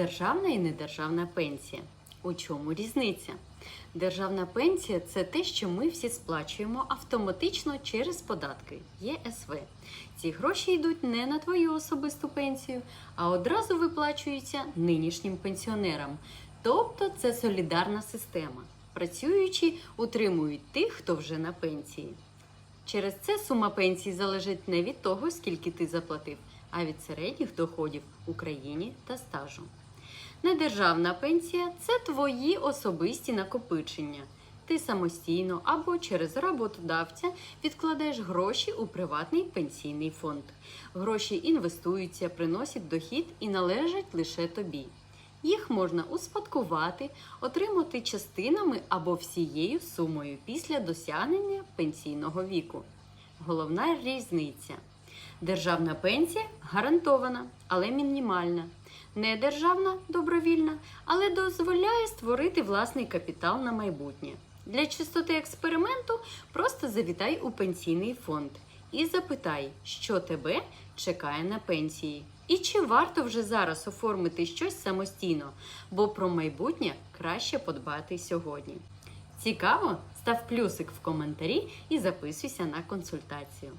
Державна і недержавна пенсія. У чому різниця? Державна пенсія це те, що ми всі сплачуємо автоматично через податки ЄСВ. Ці гроші йдуть не на твою особисту пенсію, а одразу виплачуються нинішнім пенсіонерам. Тобто це солідарна система. Працюючі утримують тих, хто вже на пенсії. Через це сума пенсії залежить не від того, скільки ти заплатив, а від середніх доходів Україні та стажу. Недержавна пенсія це твої особисті накопичення. Ти самостійно або через роботодавця відкладаєш гроші у приватний пенсійний фонд. Гроші інвестуються, приносять дохід і належать лише тобі. Їх можна успадкувати, отримати частинами або всією сумою після досягнення пенсійного віку. Головна різниця. Державна пенсія гарантована, але мінімальна. Недержавна добровільна, але дозволяє створити власний капітал на майбутнє. Для чистоти експерименту просто завітай у пенсійний фонд і запитай, що тебе чекає на пенсії. І чи варто вже зараз оформити щось самостійно, бо про майбутнє краще подбати сьогодні. Цікаво? Став плюсик в коментарі і записуйся на консультацію.